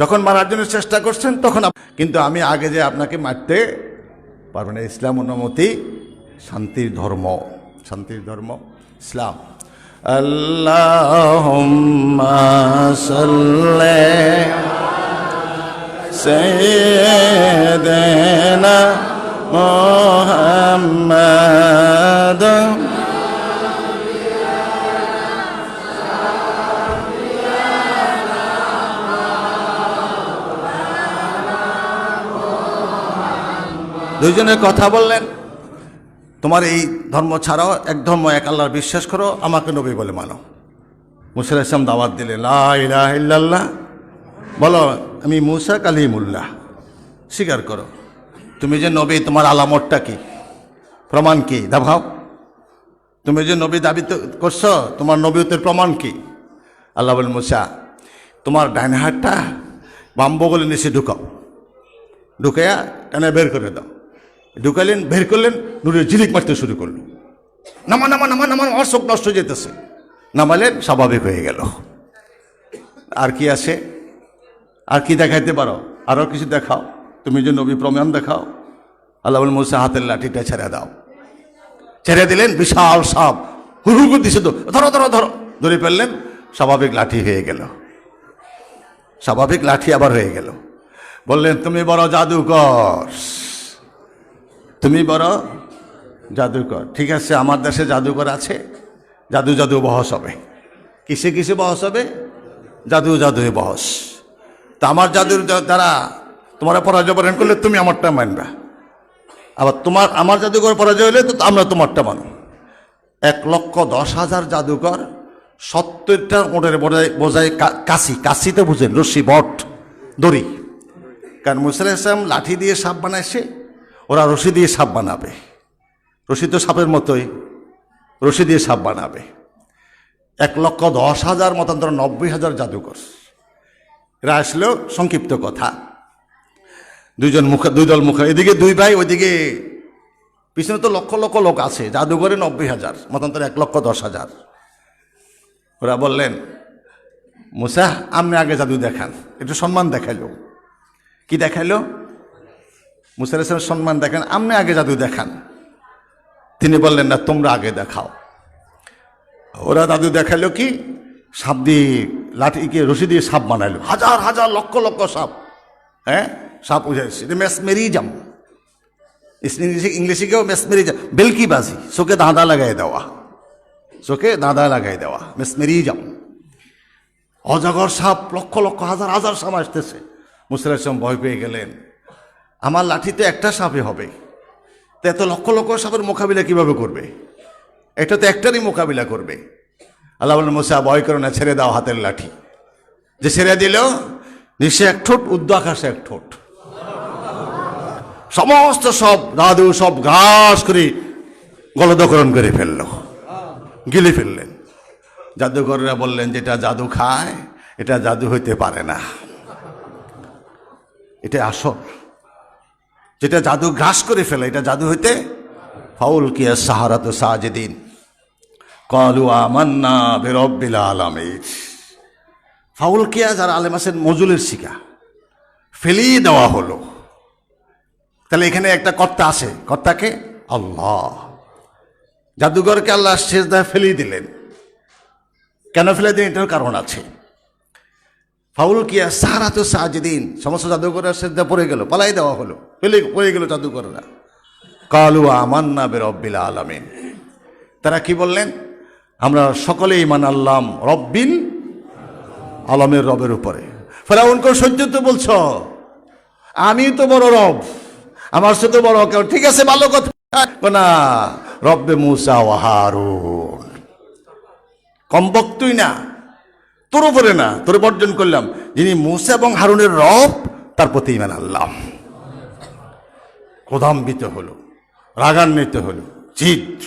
যখন মারার জন্য চেষ্টা করছেন, তখন কিন্তু আমি আগে যে আপনাকে মারতে পারব না। ইসলাম অনুমতি, শান্তির ধর্ম শান্তির ধর্ম, ইসলাম। আল্লাহ মোহাম্মদ দুইজনে কথা বললেন। তোমার এই ধর্ম ছাড়াও এক ধর্ম, এক আল্লাহর বিশ্বাস করো, আমাকে নবী বলে মানো। মুসার ইসলাম দাওয়াত দিলে লা ইলাহা ইল্লাল্লাহ। বলো, আমি মুসা কালিমুল্লাহ। স্বীকার করো। তুমি যে নবী, তোমার আলামতটা কি? প্রমাণ কি? দেখাও। তুমি যে নবী দাবি করছ, তোমার নবীতের প্রমাণ কি? আল্লাহ বলেন, মুসা, তোমার ডাইন হাতটা বাম নিচে ঢুকাও। ঢুকাইয়া টানে বের করে দাও। ঢুকাইলেন বের করলেন, নুরের ঝিলিক মারতে শুরু করল। নামা নামা নামা নামা, আমার চোখ নষ্ট যেতেছে। নামালেন স্বাভাবিক হয়ে গেল। আর কি আছে? আর কি দেখাইতে পারো? আরও কিছু দেখাও। তুমি যে নবী প্রমাণ দেখাও। আল্লাহ মুসা হাতের লাঠিটা ছেড়ে দাও। ছেড়ে দিলেন বিশাল সাপ। হুরু করে দিছে তো। ধরো ধরো ধরো। ধরে ফেললেন, স্বাভাবিক লাঠি হয়ে গেল। স্বাভাবিক লাঠি আবার হয়ে গেল। বললেন, তুমি বড় জাদুকর। তুমি বড় জাদুকর। ঠিক আছে, আমার দেশে জাদুকর আছে, জাদু জাদু বহস হবে। কিসে কিসে বহস হবে? জাদু জাদু বহস। তা আমার জাদুর দ্বারা তোমার পরাজয় বরণ করলে তুমি আমারটা মানবা। আবার তোমার, আমার জাদুকর পরাজয় হলে তো আমরা তোমারটা মানো এক লক্ষ দশ হাজার জাদুকর সত্তরটা ওটের বোঝায় কাশি। কাশিতে বুঝেন, রশ্মি, বট, দড়ি। কারণ মুসাল ইসলাম লাঠি দিয়ে সাপ বানাইছে। ওরা রশি দিয়ে সাপ বানাবে। রশি তো সাপের মতোই। রশি দিয়ে সাপ বানাবে। এক লক্ষ দশ হাজার মতান্তর, নব্বই হাজার জাদুকর এরা আসলো সংক্ষিপ্ত কথা। দুইজন মুখ, দুই দল মুখ, এদিকে দুই ভাই, ওইদিকে পিছনে তো লক্ষ লক্ষ লোক আছে, জাদুঘরে নব্বই হাজার, মতান্তর এক লক্ষ দশ হাজার। ওরা বললেন, মুসাহ, আপনি আগে জাদু দেখান, একটু সম্মান দেখাইলো। কি দেখাইলো? ইসলামের সম্মান দেখেন আপনি আগে জাদু দেখান। তিনি বললেন, না, তোমরা আগে দেখাও। ওরা দাদু দেখাইলো কি? সাপ দিয়ে লাঠিকে রশি দিয়ে সাপ বানাইলো। হাজার হাজার, লক্ষ লক্ষ সাপ। হ্যাঁ? সাপ উঠেছে মেসমেরিজাম। ইংলিশে ইংলিশে কেউ মেসমেরিজাম। বেলকিবাজি। চোখে দাঁদা লাগাই দেওয়া। চোখে দাঁদা লাগাই দেওয়া। মেসমেরিজাম। অজাগর সাপ লক্ষ লক্ষ, হাজার হাজার সাপ আসতেছে। মুসলিম ভয় পেয়ে গেলেন। আমার লাঠিতে একটা সাপে হবে। তো এত লক্ষ লক্ষ সাপের মোকাবিলা কীভাবে করবে? এটা তো একটারই মোকাবিলা করবে। আল্লাহ বলেন, মুসা, ভয় করো না, ছেড়ে দাও হাতের লাঠি। যে ছেড়ে দিল নিচে এক ঠোঁট, উদ্য আকাশে এক ঠোঁট। সমস্ত সব দাদু, সব ঘাস করে গলদকরণ করে ফেলল, গিলে ফেললেন। জাদুকররা বললেন, যেটা জাদু খায়, এটা জাদু হইতে পারে না। এটা আসল। যেটা জাদু গ্রাস করে ফেলে, এটা জাদু হইতে ফাউল কিয়া সাহারাত সাজেদিন। কলু আমান্না বেরব্বিল আলমের ফাউল কিয়া যারা আলেম আছেন মজুলের শিকা। ফেলিয়ে দেওয়া হলো। তাহলে এখানে একটা কর্তা আছে। কর্তাকে আল্লাহ। জাদুঘরকে আল্লাহ শেষদায় ফেলিয়ে দিলেন। কেন ফেলে দিন এটার কারণ আছে। ফাউল কিয়া সারা তো সাজদিন। সমস্ত জাদুঘরের শেষদা পড়ে গেল, পালাই দেওয়া হলো। ফেলে পড়ে গেল জাদুঘররা কালু আমান্না বেরব্বিল আলমিন। তারা কি বললেন? আমরা সকলে ইমান আল্লাম রব্বিন আলমের রবের উপরে। ফেরাউনকে সহ্য তো বলছ? আমি তো বড় রব, আমার সাথে বড় কেউ। ঠিক আছে, ভালো কথা। না, রব্বে মুসা ও হারুন। কম বক্তুই না, তোর উপরে না, তোর বর্জন করলাম। যিনি মুসা এবং হারুনের রব, তার প্রতি ইমান আল্লাহ ক্রোধাম্বিত হলো, রাগান্বিত হলো, জিদ।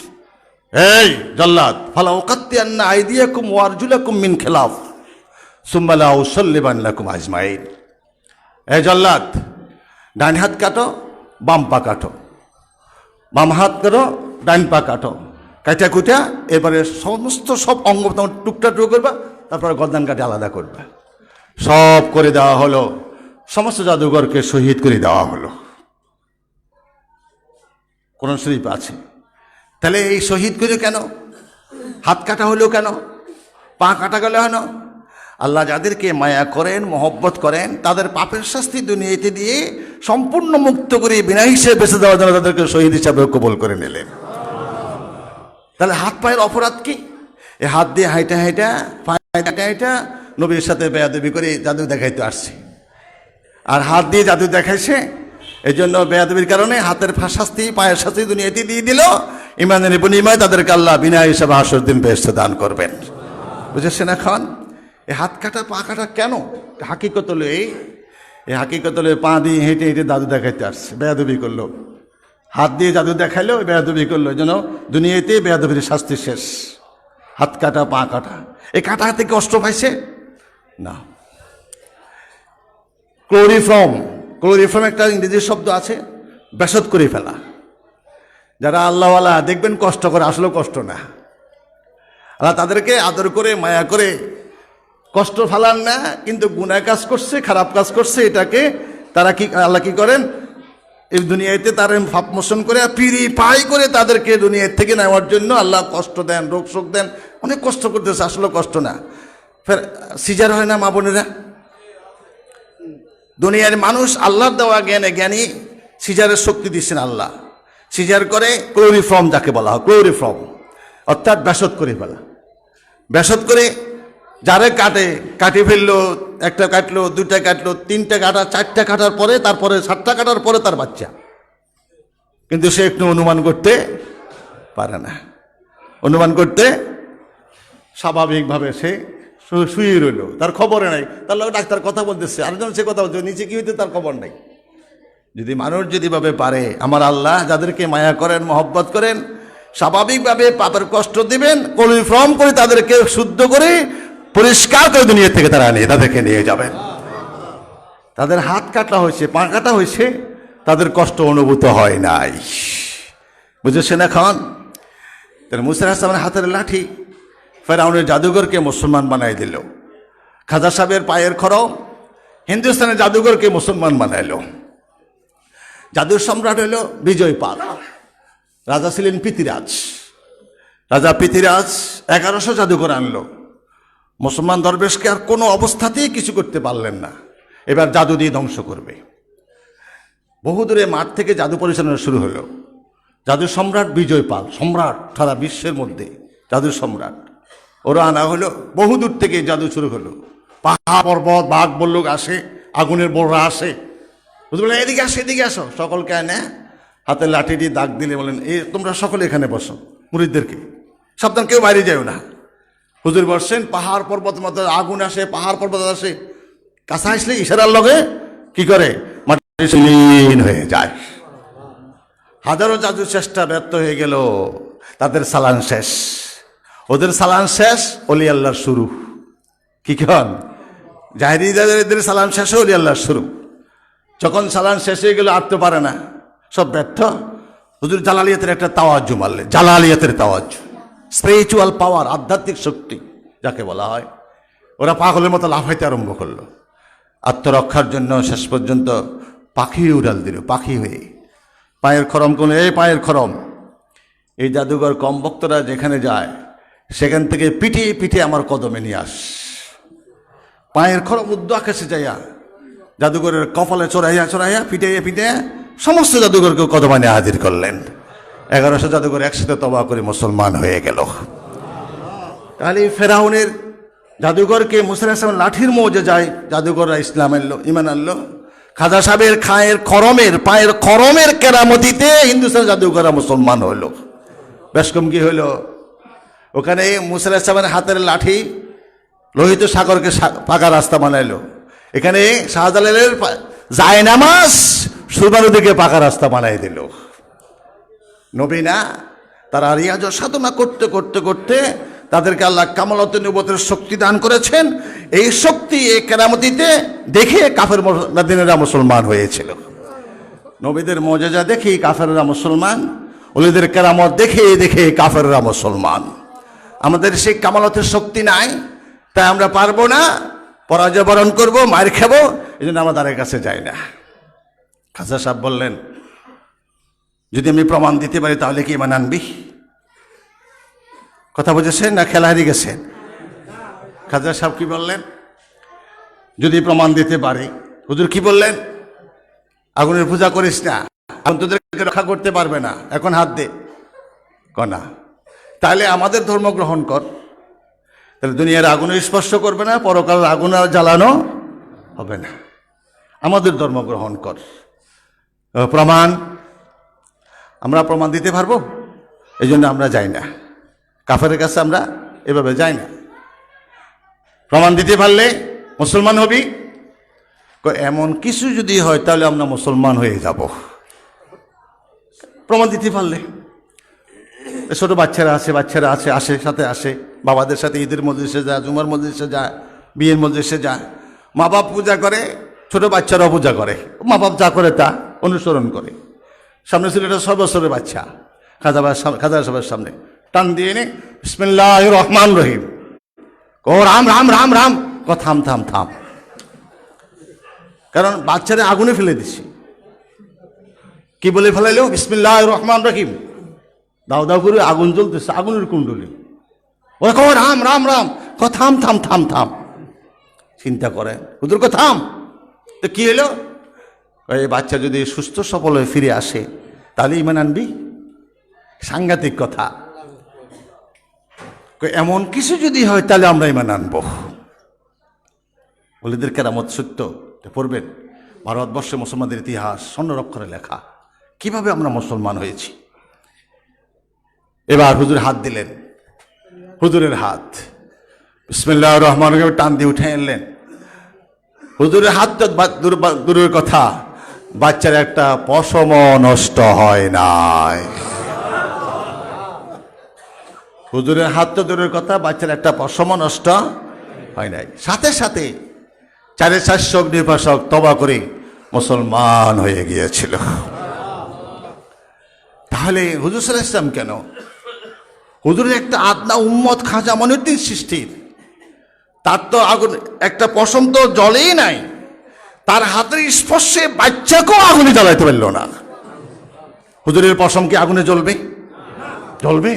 এই জল্লাদ, ফালা ওকাত্তি আন্না আইদিয়াকুম ওয়ারজুলাকুম মিন খেলাফ সুম্বালা লাকুম আজমাইন। এই জল্লাদ, ডান হাত কাটো, বাম পা কাটো। বাম হাত কাটো, ডান পা কাটো। কাটা কুটা এবারে সমস্ত সব অঙ্গ তোমার টুকটা টুক করবা, তারপরে গরদান কাটে আলাদা করবা। সব করে দেওয়া হলো, সমস্ত জাদুঘরকে শহীদ করে দেওয়া হলো। কোন শরীফ আছে। তাহলে এই শহীদ করে কেন? হাত কাটা হলো কেন? পা কাটা গেল কেন? আল্লাহ যাদেরকে মায়া করেন, মহব্বত করেন, তাদের পাপের শাস্তি দুনিয়াতে দিয়ে সম্পূর্ণ মুক্ত করে বিনা হিসেবে বেঁচে দেওয়ার জন্য তাদেরকে শহীদ হিসাবে কবল করে নিলেন। তাহলে হাত পায়ের অপরাধ কি? এ হাত দিয়ে হাইটা হাইটা, পায়ে হাইটা, নবীর সাথে বেয়াদবি করে জাদু দেখাইতে আসছে। আর হাত দিয়ে জাদু দেখাইছে এই জন্য বেয়াদবির কারণে হাতের শাস্তি, পায়ের শাস্তি দুনিয়াতে দিয়ে দিল। ইমানের বিনিময়ে তাদেরকে আল্লাহ বিনা হিসাবে হাসর দিন বেহস্ত দান করবেন। বুঝেছেন এখন? এই হাত কাটা, পা কাটা কেন? হাকিকত এই। এই হাকিকত পা দিয়ে হেঁটে হেঁটে দাদু দেখাইতে আসছে, বেয়াদবি করল। হাত দিয়ে জাদু দেখাইলো, বেয়াদবি করল। জন্য দুনিয়াতে বেয়াদবির শাস্তি শেষ। হাত কাটা, পা কাটা। এই কাটা হাতে কষ্ট পাইছে? না। ক্লোরিফর্ম ক্লোরিফর্ম একটা ইংরেজি শব্দ আছে বেসত করে ফেলা। যারা আল্লাহওয়ালা, দেখবেন কষ্ট করে, আসলেও কষ্ট না। আল্লাহ তাদেরকে আদর করে, মায়া করে কষ্ট ফালান না, কিন্তু গুনাহ কাজ করছে, খারাপ কাজ করছে, এটাকে তারা কি, আল্লাহ কি করেন? এই দুনিয়াতে তার ভাব মোশন করে পিড়ি পাই করে তাদেরকে দুনিয়ার থেকে নেওয়ার জন্য আল্লাহ কষ্ট দেন, রোগ শোক দেন। অনেক কষ্ট করতেছে আসলে কষ্ট না। ফের, সিজার হয় না মা বোনেরা? দুনিয়ার মানুষ আল্লাহর দেওয়া জ্ঞানে জ্ঞানী, সিজারের শক্তি দিচ্ছেন আল্লাহ। সিজার করে ক্লোরিফর্ম যাকে বলা হয়, ক্লোরিফর্ম। অর্থাৎ ব্যাসত করে ফেলা। ব্যাসত করে যারে কাটে, কাটি ফেলল, একটা কাটলো, দুইটা কাটলো, তিনটা কাটা, চারটা কাটার পরে, তারপরে সাতটা কাটার পরে তার বাচ্চা। কিন্তু সে একটু অনুমান করতে পারে না। অনুমান করতে স্বাভাবিকভাবে সে শুয়ে রইল, তার খবরে নাই। তার লোক ডাক্তার কথা বলতেছে, আরেকজন সে কথা বলছে, নিচে কি হইতে তার খবর নাই। যদি মানুষ যদি ভাবে পারে, আমার আল্লাহ যাদেরকে মায়া করেন, মহব্বত করেন, স্বাভাবিকভাবে পাপের কষ্ট দিবেন কলিফ্রম করে তাদেরকে শুদ্ধ করে, পরিষ্কার করে দুনিয়া থেকে তারা নিয়ে, তাদেরকে নিয়ে যাবেন। তাদের হাত কাটা হয়েছে, পা কাটা হয়েছে, তাদের কষ্ট অনুভূত হয় নাই। বুঝেছেন এখন? তাহলে মুসার হাসানের হাতের লাঠি ফেরাউনের জাদুঘরকে মুসলমান বানাই দিল। খাজা সাহেবের পায়ের খরম হিন্দুস্তানের জাদুঘরকে মুসলমান বানাইলো। জাদুর সম্রাট হলো বিজয় পাল। রাজা ছিলেন পৃথিরাজ। রাজা পৃথিরাজ এগারোশো জাদুঘর আনলো। মুসলমান দরবেশকে আর কোনো অবস্থাতেই কিছু করতে পারলেন না। এবার জাদু দিয়ে ধ্বংস করবে। বহুদূরে মাঠ থেকে জাদু পরিচালনা শুরু হলো। জাদু সম্রাট বিজয় পাল, সম্রাট সারা বিশ্বের মধ্যে জাদু সম্রাট। ওরা আনা হলো বহুদূর থেকে জাদু শুরু হলো। পাহাড়, পর্বত, বাঘ, বল্লুক আসে, আগুনের বোররা আসে। বুঝতে এদিকে আসো এদিকে আসো। সকলকে এনে হাতে লাঠি দিয়ে দাগ দিলে বলেন, এ, তোমরা সকলে এখানে বসো, মুরিদদেরকে। সাবধান, কেউ বাইরে যাও না। হুজুর বসছেন পাহাড়, পর্বত মতো আগুন আসে, পাহাড়, পর্বত আসে। কাছে আসলে ইশারার লগে কি করে? মাটি হয়ে যায়। হাজারো জাদু চেষ্টা ব্যর্থ হয়ে গেল। তাদের সালান শেষ। ওদের সালান শেষ, অলি আল্লাহর শুরু। কি কন? জাহিরিদের সালাম শেষ অলি আল্লাহর শুরু। যখন সালান শেষ হয়ে গেল আটতে পারে না। সব ব্যর্থ। হুজুর জালালিয়াতের একটা তাওয়াজ্জু মারলে জালালিয়াতের তাওয়াজ্জু স্পিরিচুয়াল পাওয়ার আধ্যাত্মিক শক্তি, যাকে বলা হয়। ওরা পাগলের মতো লাফাইতে আরম্ভ করল। আত্মরক্ষার জন্য শেষ পর্যন্ত পাখি উড়াল দিল, পাখি হয়ে। পায়ের খরম কোন এই পায়ের খরম। এই জাদুঘর কম ভক্তরা যেখানে যায় সেখান থেকে পিটিয়ে পিটিয়ে আমার কদমে নিয়ে আস। পায়ের খরম উদ্য আকাশে যাইয়া জাদুঘরের কপালে চড়াইয়া চড়াইয়া পিটাইয়া পিটাইয়া সমস্ত জাদুঘরকে কদমানে হাজির করলেন। এগারোশো জাদুঘর একসাথে তবা করে মুসলমান হয়ে গেল। তাহলে ফেরাউনের জাদুঘরকে মুসলিম ইসলাম লাঠির মৌজে যায়, জাদুঘররা ইসলাম আনলো ইমান আনলো। খাজা সাহেবের খায়ের খরমের, পায়ের খরমের কেরামতিতে হিন্দুস্তান জাদুঘররা মুসলমান হইল। বেশ কম কি হইল? ওখানে মুসা ইসলামের হাতের লাঠি, লোহিত সাগরকে পাকা রাস্তা বানাইলো। এখানে শাহজালালের জায়নামাজ সুরমা নদীকে পাকা রাস্তা বানাই দিল। নবীনা তারা রিয়াজ সাধনা করতে করতে করতে তাদেরকে আল্লাহ কামালত নবতের শক্তি দান করেছেন। এই শক্তি এই কেরামতিতে দেখে কাফের মাদিনেরা মুসলমান হয়েছিল। নবীদের মজাজা দেখে কাফেররা মুসলমান, ওলিদের কেরামত দেখে দেখে কাফেররা মুসলমান। আমাদের সেই কামালতের শক্তি নাই, তাই আমরা পারব না। পরাজয় বরণ করব মায়ের খাব এই জন্য আমার দ্বারের কাছে যাই না। খাজা সাহেব বললেন, যদি আমি প্রমাণ দিতে পারি তাহলে কি ইমান আনবি? কথা বুঝেছেন না খেলা হারিয়ে গেছেন? খাজা সাহেব কি বললেন, যদি প্রমাণ দিতে পারি। হুজুর কি বললেন, আগুনের পূজা করিস না, আগুন তোদেরকে রক্ষা করতে পারবে না। এখন হাত দে। কনা তাহলে আমাদের ধর্ম গ্রহণ কর। তাহলে দুনিয়ার আগুনে স্পর্শ করবে না পরকাল আগুন আর জ্বালানো হবে না। আমাদের ধর্ম গ্রহণ কর। প্রমাণ, আমরা প্রমাণ দিতে পারব? এই জন্য আমরা যাই না। কাফের কাছে আমরা এভাবে যাই না। প্রমাণ দিতে পারলে মুসলমান হবি? এমন কিছু যদি হয় তাহলে আমরা মুসলমান হয়ে যাব। প্রমাণ দিতে পারলে। ছোট বাচ্চারা আছে বাচ্চারা আছে, আসে, সাথে আসে। বাবাদের সাথে ঈদের মজলিসে যায়, জুমার মজলিসে যায়, বিয়ের মজলিসে যায়। মা বাপ পূজা করে, ছোট বাচ্চারাও পূজা করে। মা বাপ যা করে তা অনুসরণ করে। সামনে ছিল ছয় বছরের বাচ্চা। খাজা বাবার সাম- খাজা সাহেবের সামনে। টান দিয়ে এনে বিসমিল্লাহ রহমান রহিম। ও রাম রাম রাম রাম। ক থাম থাম থাম। কারণ বাচ্চারা আগুনে ফেলে দিছি। কি বলে ফেলাইলো? বিসমিল্লাহ রহমান রহিম। দাও দাও করে আগুন জ্বলতেছে আগুনের কুণ্ডলি। ওরা কো রাম রাম রাম। ক থাম থাম থাম থাম। চিন্তা করেন হুজুর কো থাম। তো কি কয়, এই বাচ্চা যদি সুস্থ সফল হয়ে ফিরে আসে তাহলে ইমান আনবি? সাংঘাতিক কথা। এমন কিছু যদি হয় তাহলে আমরা ইমান আনব। বলিদের কেরামত সত্য পড়বেন। ভারতবর্ষে মুসলমানদের ইতিহাস স্বর্ণরক্ষরে লেখা। কীভাবে আমরা মুসলমান হয়েছি? এবার হুজুর হাত দিলেন। হুজুরের হাত। বিসমিল্লাহ রহমান টান দিয়ে উঠে এনলেন হুজুরের হাত তো দূর- দূরের কথা। বাচ্চার একটা পশম নষ্ট হয় নাই। হুজুরের হাত তো দূরের কথা, বাচ্চার একটা পশম নষ্ট হয় নাই। সাথে সাথে চারে চারশো নির্বাসক তবা করে মুসলমান হয়ে গিয়েছিল। তাহলে হুজুর সাল্লাহ ইসলাম কেন হুজুরের একটা আদনা উম্মত খাজা মনুদ্দিন সৃষ্টির। তার তো আগুন, একটা পশম তো জলেই নাই। তার হাতের স্পর্শে বাচ্চাকেও আগুনে জ্বালাইতে পারল না। হুজুরের পশম কি আগুনে জ্বলবে? জ্বলবে।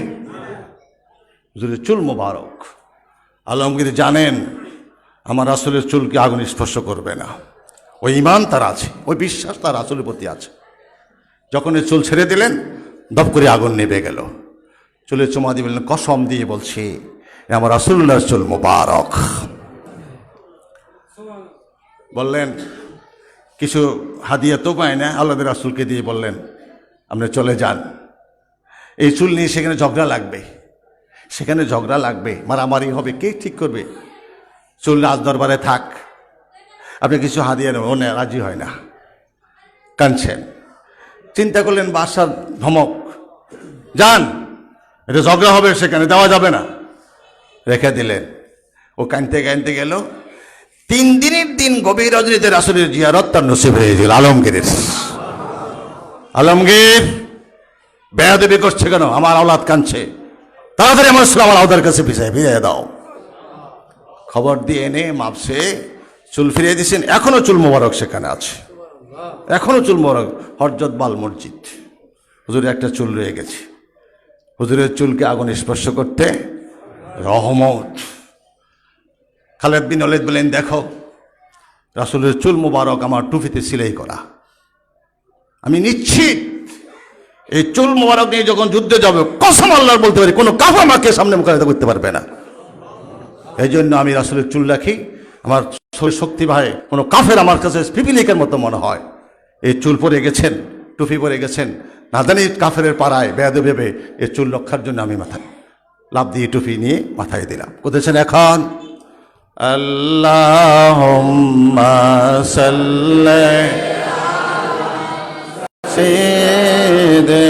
হুজুরের চুল মোবারক। আলমগীর জানেন, আমার আসলের চুলকে আগুন স্পর্শ করবে না। ওই ইমান তার আছে ওই বিশ্বাস তার আসলের প্রতি আছে। যখন এই চুল ছেড়ে দিলেন, দপ করে আগুন নেবে গেল। চুলে চুমা দিয়ে বললেন কসম দিয়ে বলছি আমার রাসুল্লাহর চুল মোবারক। বললেন কিছু হাদিয়া তো পায় না আল্লাহ রাসুলকে দিয়ে বললেন আপনি চলে যান। এই চুল নিয়ে সেখানে ঝগড়া লাগবে সেখানে ঝগড়া লাগবে মারামারি হবে কে ঠিক করবে? চুল রাজ দরবারে থাক আপনি কিছু হাদিয়া নেবেন ও না, রাজি হয় না। কানছেন চিন্তা করলেন বাসার ধমক যান। এটা ঝগড়া হবে সেখানে, দেওয়া যাবে না। রেখে দিলেন। ও কানতে কানতে গেল। তিন দিনের দিন গভীর রজনীতে রাসুলের জিয়ারত তার নসিব হয়েছিল আলমগীরের আলমগীর। বেয়াদেবি করছে কেন? আমার আওলাদ কানছে তাড়াতাড়ি আমার ইসলাম আওদার কাছে পিছিয়ে ফিরিয়ে দাও। খবর দিয়ে এনে মাপসে চুল ফিরিয়ে দিয়েছেন। এখনও চুল মোবারক সেখানে আছে। এখনও চুল মোবারক। হরজত বাল মসজিদ। হুজুরের একটা চুল রয়ে গেছে। হুজুরের চুলকে আগুন স্পর্শ করতে রহমত। খালেদ বিন অলেদ বলেন, দেখো, রাসুলের চুল মোবারক আমার টুপিতে সিলাই করা। আমি নিশ্চিত এই চুল মোবারক নিয়ে যখন যুদ্ধে যাবে, কসম আল্লাহর বলতে পারি, কোনো কাফ আমাকে সামনে মোকাবিলা করতে পারবে না। এই জন্য আমি রাসুলের চুল রাখি। আমার শরীর শক্তি ভাই কোনো কাফের আমার কাছে পিপিলিকের মতো মনে হয়। এই চুল পরে গেছেন, টুপি পরে গেছেন না জানি কাফের পাড়ায় বেদে ভেবে এ চুল রক্ষার জন্য আমি মাথায় লাভ দিয়ে টুপি নিয়ে মাথায় দিলাম। কোথায় এখন? আল্লাহ সে দে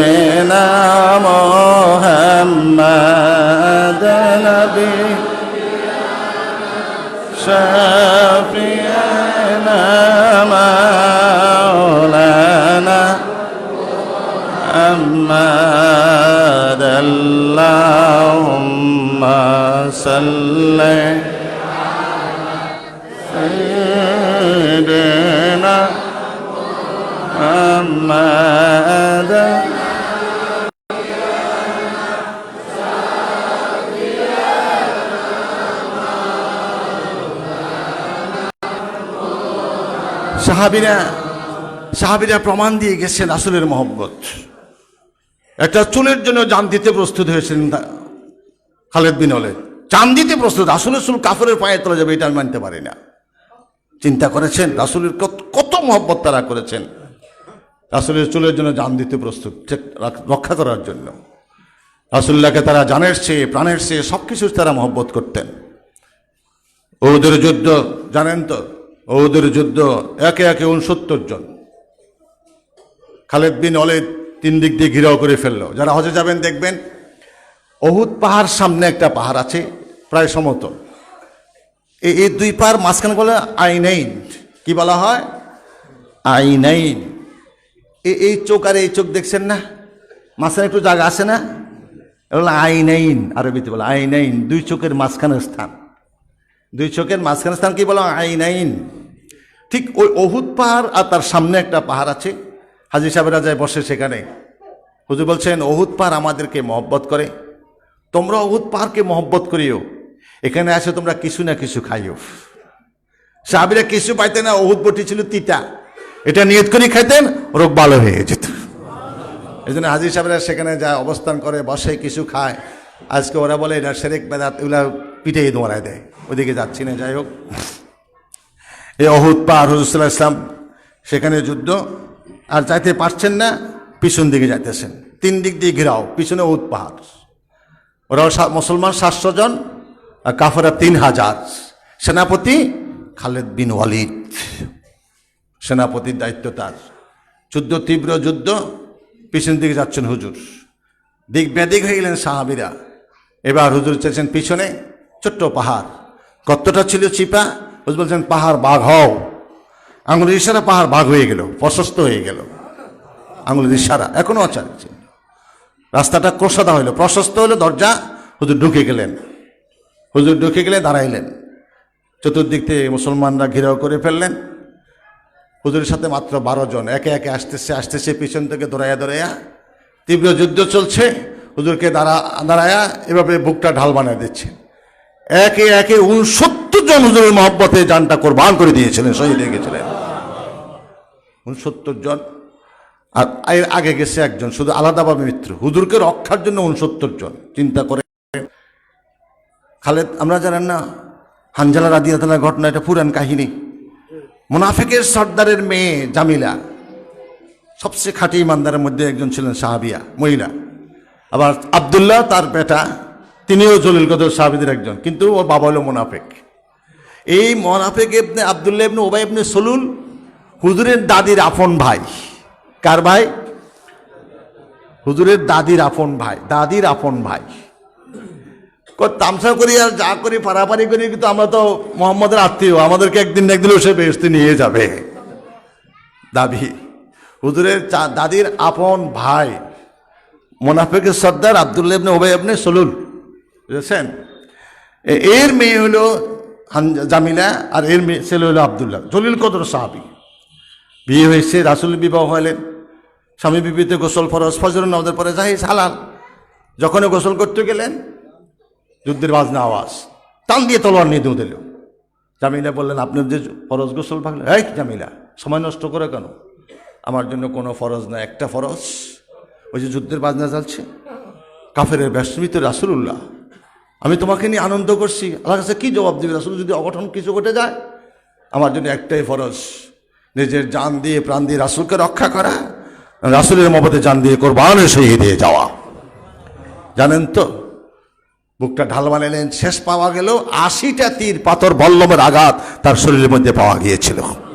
সাহাবিরা সাহাবিরা প্রমাণ দিয়ে গেছেন রাসুলের মহব্বত। একটা চুলের জন্য জান দিতে প্রস্তুত হয়েছিলেন খালেদ বিন ওলেদ। চান দিতে প্রস্তুত, রাসুলের চুল কাফরের পায়ে তোলা যাবে, এটা আমি মানতে পারি না। চিন্তা করেছেন, রাসুলের কত- মহব্বত তারা করেছেন। রাসুলের চুলের জন্য জান দিতে প্রস্তুত রক্ষা করার জন্য। রাসুল্লাহকে তারা জানের চেয়ে, প্রাণের চেয়ে সব তারা মহব্বত করতেন। ওদের যুদ্ধ, জানেন তো? ওদের যুদ্ধ একে একে উনসত্তর জন। খালেদ বিন অলেদ তিন দিক দিয়ে ঘিরাও করে ফেলল। যারা হজে যাবেন দেখবেন অহুদ পাহাড় সামনে একটা পাহাড় আছে, প্রায় সমতল। এই দুই পাহাড় মাঝখানে বলে আইনাইন। কি বলা হয়? আইনাইন। এই চোখ আর এই চোখ দেখছেন না? মাঝখানে একটু জায়গা আছে না? হলো আইনাইন, আরবিতে বলে আইনাইন, দুই চোখের মাঝখানের স্থান। দুই চোখের মাঝখানে স্থান কি বলা হয়? আইনাইন। ঠিক ওই অহুদ পাহাড় আর তার সামনে একটা পাহাড় আছে। হাজি সাহেবেরা যায় বসে সেখানে। হুজুর বলছেন, অহুদ পাহাড় আমাদেরকে মহব্বত করে। তোমরা অহুদ পাহাড়কে মহব্বত করিও। এখানে আসে, তোমরা কিছু না কিছু খাইও। সাহাবিরা কিছু পাইতেন না, অহুদ বটি ছিল তিতা। এটা নিয়ত করে খাইতেন, রোগ ভালো হয়ে যেত। এই জন্য হাজির সাহেবরা সেখানে যায় অবস্থান করে, বসে, কিছু খায়। আজকে ওরা বলে, এটা সেরেক বেদাত, এগুলা পিঠেই দোয়ারায় দেয়। ওদিকে যাচ্ছি না, যাই হোক। এই অহুদ পাহাড় হুজুরসাল্লাহ ইসলাম সেখানে যুদ্ধ, আর যাইতে পারছেন না, পিছন দিকে যাইতেছেন। তিন দিক দিয়ে ঘেরাও, পিছনে অহুদ পাহাড়। ওরাও মুসলমান সাতশো জন, আর কাফেরা তিন হাজার। সেনাপতি খালেদ বিন ওয়ালিদ। সেনাপতির দায়িত্ব তার। যুদ্ধ, তীব্র যুদ্ধ, পিছন দিকে যাচ্ছেন হুজুর। দিক ব্যাদিক হয়ে গেলেন সাহাবিরা। এবার হুজুর চেয়েছেন পিছনে। ছোট্ট পাহাড়। কতটা ছিল চিপা হুজুর বলছেন পাহাড় বাঘ হও। আঙুলের ইশারা পাহাড় বাঘ হয়ে গেল, প্রশস্ত হয়ে গেল। আঙুলের ইশারা এখনও আছে রাস্তাটা ক্রোশাদা হইল, প্রশস্ত হইল, দরজা, হুজুর ঢুকে গেলেন। হুজুর ঢুকে গেলে দাঁড়াইলেন। চতুর্দিক থেকে মুসলমানরা ঘিরাও করে ফেললেন। হুজুরের সাথে মাত্র বারো জন, একে একে আসতেছে আসতেছে, পিছন থেকে দৌড়াইয়া দৌড়াইয়া। তীব্র যুদ্ধ চলছে। হুজুরকে দাঁড়া দাঁড়ায়া এভাবে বুকটা ঢাল বানিয়ে দিচ্ছে। একে একে উনসত্তর জন হুজুরের মহব্বতে যানটা কোরবান করে দিয়েছিলেন, শহীদ হয়ে গেছিলেন। উনসত্তর জন। আর এর আগে গেছে একজন, শুধু আলাদাভাবে মিত্র। হুজুরকে রক্ষার জন্য উনসত্তর জন, চিন্তা করে। খালেদ, আমরা জানেন না, হানজালা রাদিয়াতালার ঘটনা, এটা পুরান কাহিনী। মুনাফিকের সর্দারের মেয়ে জামিলা, সবচেয়ে খাঁটি ইমানদারের মধ্যে একজন ছিলেন সাহাবিয়া, মহিলা। আবার আবদুল্লাহ, তার বেটা তিনিও জলিল কদর সাহাবিদের একজন, কিন্তু ওর বাবা হলো মোনাফেক। এই মোনাফেক এবনে আবদুল্লাহ ইবনে ওবাই ইবনে সলুল, হুজুরের দাদির আপন ভাই। কার ভাই? হুজুরের দাদির আপন ভাই, দাদির আপন ভাই। তামসা করি আর যা করি, পারাপারি করি, কিন্তু আমরা তো মোহাম্মদের আত্মীয়, আমাদেরকে একদিন না একদিন সে বেহস্তি নিয়ে যাবে। দাবি, হুজুরের দাদির আপন ভাই, মোনাফেকের সর্দার আবদুল্লাহ ওবাই ইবনে সলুল। বুঝেছেন এর মেয়ে হলো জামিলা, আর এর মেয়ে, ছেলে হলো আবদুল্লাহ। জলিল কদর সাহাবি। বিয়ে হয়েছে, রাসুল বিবাহ হলেন। স্বামী বিবিতে গোসল ফরজ, ফজর নদের পরে যাই, হালাল। যখন গোসল করতে গেলেন, যুদ্ধের বাজনা আওয়াজ। টান দিয়ে তলোয়ার নিয়ে দিল। জামিলা বললেন, আপনার যে ফরজ গোসল ভাগলেন এই জামিলা, সময় নষ্ট করে কেন? আমার জন্য কোনো ফরজ না, একটা ফরজ। ওই যে যুদ্ধের বাজনা চলছে কাফের ব্যস্মিত রাসুল্লাহ আমি তোমাকে নিয়ে আনন্দ করছি। আল্লাহ কাছে কী জবাব দিবে? রাসুল যদি অঘটন কিছু ঘটে যায়, আমার জন্য একটাই ফরজ, নিজের জান দিয়ে, প্রাণ দিয়ে রাসুলকে রক্ষা করা, রাসুলের মপতে জান দিয়ে কোরবান শহীদ দিয়ে যাওয়া। জানেন তো, বুকটা ঢাল বানালেন, শেষ পাওয়া গেল, আশিটা তীর পাথর বল্লমের আঘাত তার শরীরের মধ্যে পাওয়া গিয়েছিল।